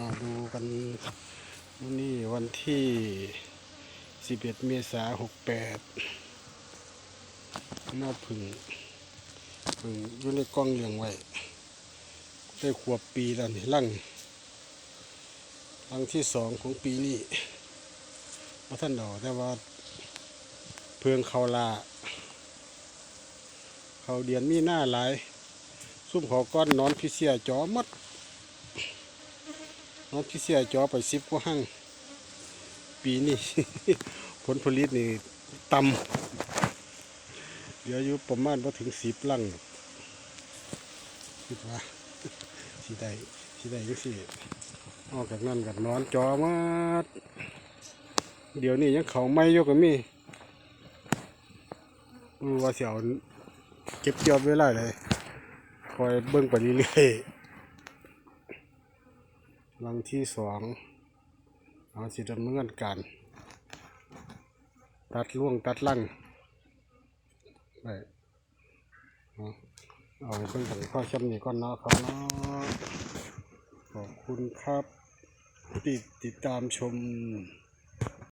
มาดูกันวันนี้วันที่ 11 เมษายน68มาพึ่งพึ่งอยู่ในกล้องเลี้ยงไว้ ได้ขวบปีแล้วนี่ลังลังที่สองของปีนี้มาท่านดอกแต่ว่าเพื่องเขาลา เขาเดียนมีหน้าหลาย ซุ่มเขาก้อนนอนพิเศษจอมัด นอนพิเศษจอไปสิบกว่าหั่งปีนี้ผลผลิตนี่ต่ำเดี๋ยวอยู่ประมาณว่าถึงสิบลังคิดว่าสิได้สิได้ยังสิออกจากนั้นกันนอนจอมาเดี๋ยวนี้ยังเขาไม่ยกกันมีรู้ว่าเสียวเก็บเกี่ยวเวลาเลยคอยเบิ่งไปเรื่อยๆ ลังที่สองเอาสิดำเนินการตัดล่วงตัดลังไปเอาเอาไปเพิ่งถึงข้อช้ำนี้ก่อนเนาะครับเนาะขอบคุณครับ ติดติดตามชม